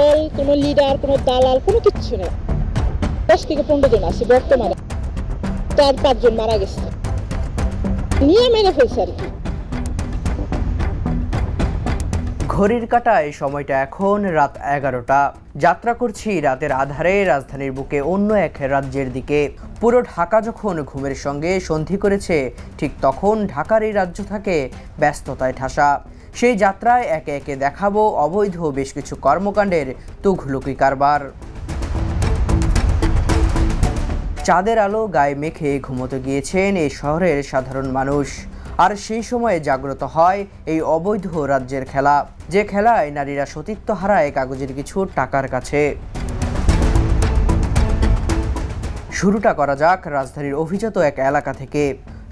দল, কোনো লিডার, কোনো দালাল, কোনো কিচ্ছু নেই। দশ থেকে পনেরো জন আছে বর্তমানে। চার পাঁচজন মারা গেছে। নিয়ে মেরে ফেলছে আর কি। ঘড়ির কাটায় সময়টা এখন রাত এগারোটা। যাত্রা করছি রাতের আধারে, রাজধানীর বুকে অন্য এক রাজ্যের দিকে। পুরো ঢাকা যখন ঘুমের সঙ্গে সন্ধি করেছে, ঠিক তখন ঢাকার এই রাজ্য থাকে ব্যস্ততায় ঠাসা। সেই যাত্রায় একে একে দেখাবো অবৈধ বেশ কিছু কর্মকাণ্ডের তুঘলুকি কারবার। চাঁদের আলো গায়ে মেখে ঘুমোতে গিয়েছেন এই শহরের সাধারণ মানুষ। আর সেই সময়ে জাগ্রত হয় এই অবৈধ রাজ্যের খেলা, যে খেলায় নারীরা সতীত্ব হারায় কাগজের কিছু টাকার কাছে। শুরুটা করা যাক রাজধানীর অভিজাত এক এলাকা থেকে।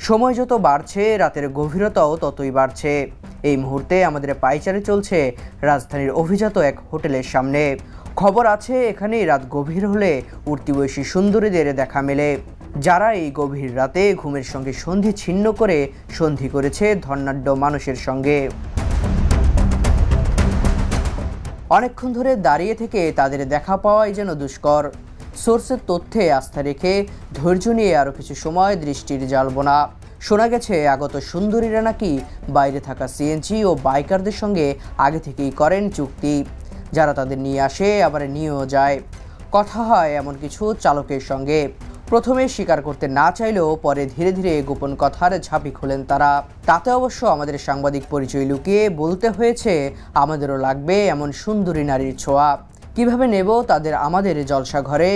সময় যত বাড়ছে, রাতের গভীরতাও ততই বাড়ছে। এই মুহূর্তে আমাদের পাইচারে চলছে রাজধানীর অভিজাত এক হোটেলের সামনে। খবর আছে, এখানেই রাত গভীর হলে উঠতি বয়সী সুন্দরীদের দেখা মেলে। যারা এই গভীর রাতে ঘুমের সঙ্গে সন্ধি ছিন্ন করে সন্ধি করেছে ধর্নাঢ্য মানুষের সঙ্গে। অনেকক্ষণ ধরে দাঁড়িয়ে থেকে তাদের দেখা পাওয়াই যেন দুষ্কর। সোর্সের তথ্যে আস্থা রেখে ধৈর্য নিয়ে আরও কিছু সময় দৃষ্টির জালবোনা। শোনা গেছে, আগত সুন্দরীরা নাকি বাইরে থাকা সিএনজি ও বাইকারদের সঙ্গে আগে থেকেই করেন চুক্তি। যারা তাদের নিয়ে আসে, আবার নিয়েও যায়। কথা হয় এমন কিছু চালকের সঙ্গে। প্রথমে স্বীকার করতে না চাইলেও পরে ধীরে ধীরে গোপন কথার ঝাঁপি খোলেন তারা। তাতে অবশ্য আমাদের সাংবাদিক পরিচয় লুকিয়ে বলতে হয়েছে, আমাদেরও লাগবে এমন সুন্দরী নারীর ছোঁয়া। কীভাবে নেব তাদের আমাদের জলসা ঘরে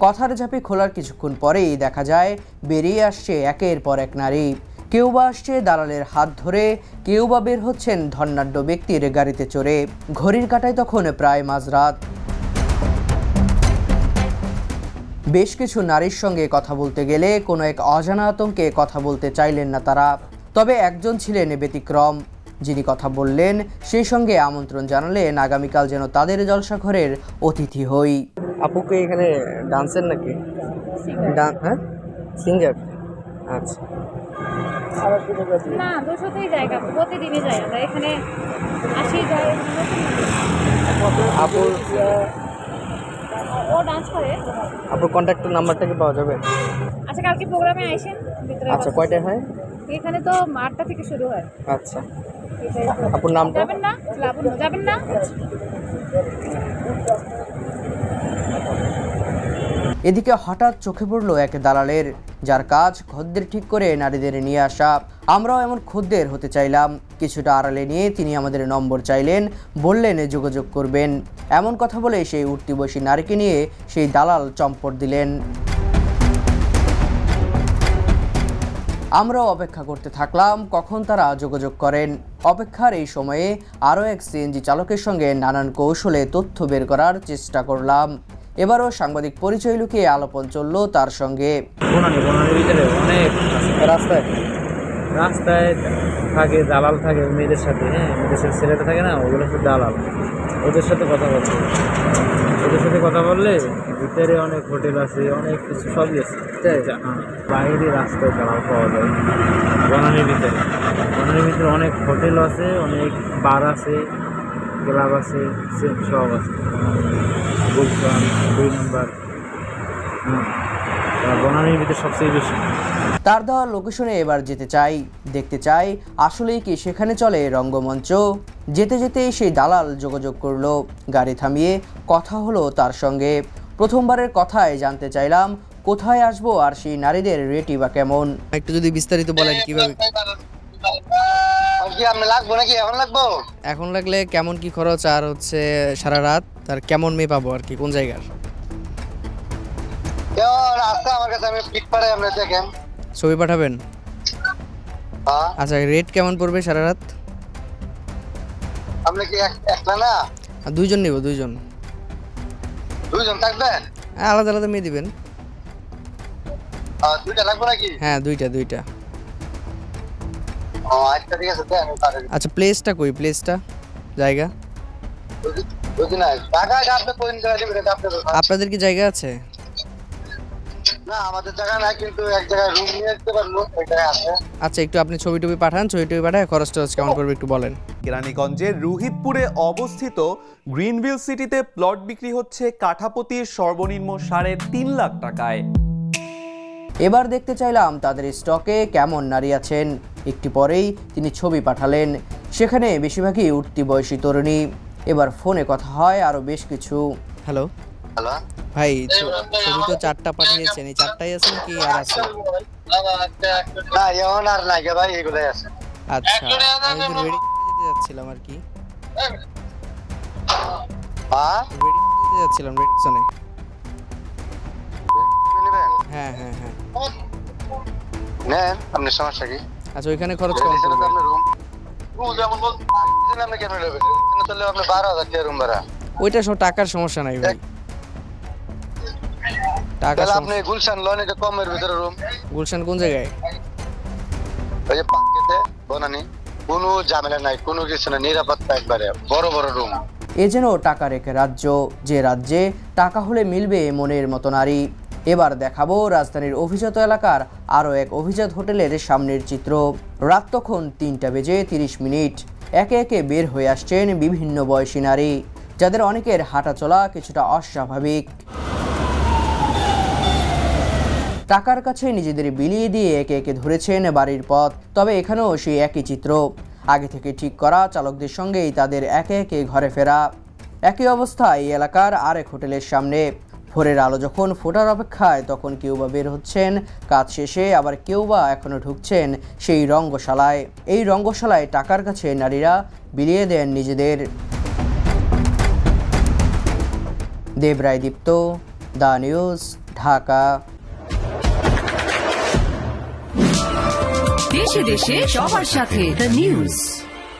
কথার ঝাঁপি খোলার কিছুক্ষণ পরেই দেখা যায়, বেরিয়ে আসছে একের পর এক নারী। কেউ বা আসছে দালালের হাত ধরে, কেউ বা বের হচ্ছেন ধর্নাঢ্য ব্যক্তির গাড়িতে চড়ে। ঘড়ির কাটায় তখন প্রায় মাঝরাত। বেশ কিছু নারীর সঙ্গে কথা বলতে গেলে কোনো এক অজানা আতঙ্কে কথা বলতে চাইলেন না তারা। তবে একজন ছিলেন ব্যতিক্রম, যিনি কথা বললেন, সেই সঙ্গে আমন্ত্রণ জানালেন আগামীকাল যেন তাদের জলসাঘরের অতিথি হই। আপুকে এখানে ডান্সের নাকি? হ্যাঁ? সিঙ্গার আচ্ছা। না দুশোতেই জায়গা প্রতিদিনই যাই আমরা। এখানে আসি যাই আপুর ও ডান্স করে। আপুর কন্ট্যাক্টের নাম্বারটা কি পাওয়া যাবে? আচ্ছা কালকে প্রোগ্রামে আইসেন আচ্ছা কয়টায় হয়? এখানে তো আটটা থেকে শুরু হয়। আচ্ছা। আপুর নামটা? যাবেন না? যাবেন না? এদিকে হঠাৎ চোখে পড়ল এক দালালের, যার কাজ খদ্দের ঠিক করে নারীদের নিয়ে আসা। আমরাও এমন খদ্দের হতে চাইলাম। কিছুটা আড়ালে নিয়ে তিনি আমাদের নম্বর চাইলেন, বললেন যোগাযোগ করবেন। এমন কথা বলে সেই উঠতি বসী নারীকে নিয়ে সেই দালাল চম্পট দিলেন। আমরাও অপেক্ষা করতে থাকলাম, কখন তারা যোগাযোগ করেন। অপেক্ষার এই সময়ে আরও এক সিএনজি চালকের সঙ্গে নানান কৌশলে তথ্য বের করার চেষ্টা করলাম। এবারও সাংবাদিক পরিচয় লুকিয়ে আলোপন চলল তার সঙ্গে। বনানি বনানির ভিতরে অনেক রাস্তায়? রাস্তায় থাকে দালাল থাকে মেয়েদের সাথে হ্যাঁ মেয়েদের সাথে ছেলেটা থাকে না ওগুলো হচ্ছে দালাল। ওদের সাথে কথা বলছে। ওদের সাথে কথা বললে ভিতরে অনেক হোটেল আছে অনেক কিছু সবই আছে। হ্যাঁ বাইরে রাস্তায় দালাল পাওয়া যায়। বনানির ভিতরে। বনানির ভিতরে অনেক হোটেল আছে অনেক বার আছে ক্লাব আছে সব আছে। গুলশান দুই নম্বর। হ্যাঁ বনানির ভিতরে সবচেয়ে বেশি। তার দেওয়া লোকেশনে এবার যেতে চাই দেখতে চাই আসলেই কি সেখানে চলে রঙ্গমঞ্চ? যেতে যেতে সেই দালাল যোগাযোগ করল গাড়ি থামিয়ে কথা হলো তার সঙ্গে। প্রথমবারের কথায় জানতে চাইলাম কোথায় আসব আর সেই নারীদের রেটি বা কেমন? একটু যদি বিস্তারিত বলেন কীভাবে? লাগবো নাকি? এখন লাগবো? এখন লাগলে কেমন কি খরচ? আর হচ্ছে সারা রাত? তার কেমন মেয়ে পাবো আর কি? কোন জায়গার? কেউ আমার কাছে আমি পিক পারে আপনি দেখেন। ছবি পাঠাবেন? হ্যাঁ। আচ্ছা রেট কেমন পড়বে সারা রাত? আপনি কি একলা না? দুইজন নিব দুইজন। দুইজন থাকবেন? হ্যাঁ, আলাদা আলাদা মেয়ে দিবেন। দুইটা লাগবো নাকি? হ্যাঁ দুইটা দুইটা। আচ্ছা ঠিক আছে পাঠাই আচ্ছা প্লেসটা কই? প্লেসটা জায়গা? আপনাদের কি জায়গা আছে? না আমাদের জায়গা নাই কিন্তু এক জায়গায় রুম নিয়ে আসতে পারব আছে। আচ্ছা একটু আপনি ছবি টবি পাঠান ছবি টবি পাঠায় খরচ টরচ কেমন করবে একটু বলেন। কেরানীগঞ্জের রোহিতপুরে অবস্থিত গ্রিনভিল সিটিতে প্লট বিক্রি হচ্ছে কাঠাপতির সর্বনিম্ন সাড়ে তিন লাখ টাকায়। এবার দেখতে চাইলাম তাদের স্টকে কেমন নারী আছেন। একটি পরেই তিনি ছবি পাঠালেন। সেখানে বেশিরভাগই উঠতি বয়সী তরুণী। এবার ফোনে কথা হয় আরও বেশ কিছু। হ্যালো। হ্যালো। ভাই ছবি তো চারটা পাঠিয়েছেন এই চারটাই আছেন কি আর আছে? না এখন আর নাই ভাই এগুলাই আছে। আচ্ছা আমি তো রেডি যাচ্ছিলাম আর কি। হ্যাঁ রেডি যেতে যাচ্ছিলাম রেডিসনে হ্যাঁ হ্যাঁ হ্যাঁ। নেন আপনি সমস্যা কি? আচ্ছা ওইখানে খরচ কম এখানে আপনার রুম রুম যেমন বলছেন আপনি কেন নেবেন এখানে চললে আপনি বারো হাজার টাকা রুম ভাড়া। ওইটা সব টাকার সমস্যা নাই ভাই। টাকার তাহলে আপনি গুলশান লোন এটা কমের ভিতরে রুম। গুলশান কোন জায়গায়? ওই যে পাঁচকেতে বনানি। কোনো ঝামেলা নাই কোনো কিছু না নিরাপত্তা একবারে বড় বড় রুম। এ যেন টাকার এক রাজ্য যে রাজ্যে টাকা হলে মিলবে মনের মতো নারী। এবার দেখাবো রাজধানীর অভিজাত এলাকার আরও এক অভিজাত হোটেলের সামনের চিত্র। রাত তখন তিনটা বেজে তিরিশ মিনিট। একে একে বের হয়ে আসছেন বিভিন্ন বয়সী নারী, যাদের অনেকের হাঁটা চলা কিছুটা অস্বাভাবিক। টাকার কাছে নিজেদের বিলিয়ে দিয়ে একে একে ধরেছেন বাড়ির পথ, তবে এখানেও সেই একই চিত্র। আগে থেকে ঠিক করা চালকদের সঙ্গেই তাদের একে একে ঘরে ফেরা। একই অবস্থা এই এলাকার আরেক হোটেলের সামনে। ভোরের আলো যখন ফোটার অপেক্ষায় তখন কেউ বা বের হচ্ছেন। কাজ শেষে আবার কেউ বা এখনও ঢুকছেন সেই রঙ্গশালায়। এই রঙ্গশালায় টাকার কাছে নারীরা বিলিয়ে দেন নিজেদের। Debroy Dipto the news, Dhaka. দেশে দেশে সবার সাথে দ্য নিউজ।